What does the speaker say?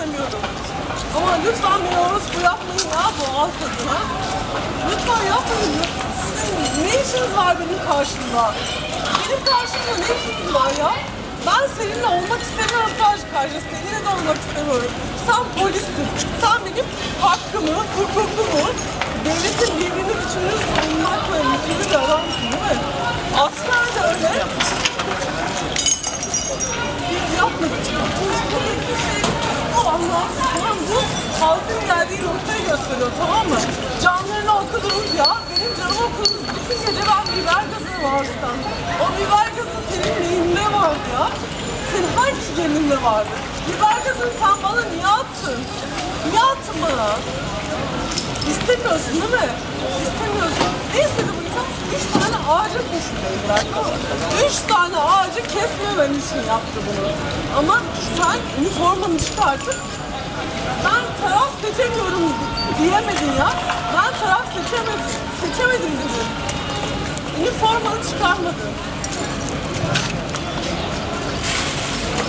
istemiyorum. Ama lütfen beni orospu yapmayın ya bu alt adına. Lütfen yapmayın. Sizin ne işiniz var benim karşımda? Benim karşımda ne işiniz var ya? Ben seninle olmak istemiyorum sadece karşı. Seninle de olmak istemiyorum. Sen polissin. Sen benim hakkımı, hukukumu, devletin birbirini üçünü savunmakla yükümlü bir adamsın değil mi? Asker de öyle. Yapmadık. Bu Tamam bu halkın geldiği noktayı gösteriyor tamam mı? Canlarını okudunuz ya, benim canımı okudunuz. Bütün gece ben biber gazı vardı. O biber gazı senin neyinde vardı ya? Senin hangi yerinde vardı? Biber gazını sen bana niye attın? Niye attın bana? İstemiyorsun değil mi? İstemiyorsun. Ne istedi bu insan? Üç tane ağacın peşindeydiler. Üç tane kesmemen için yaptı bunu. Ama sen üniformanı çıkartıp ben taraf seçemiyorum diyemedin ya. Ben taraf seçemedim, seçemedim dedin. Üniformanı çıkarmadın.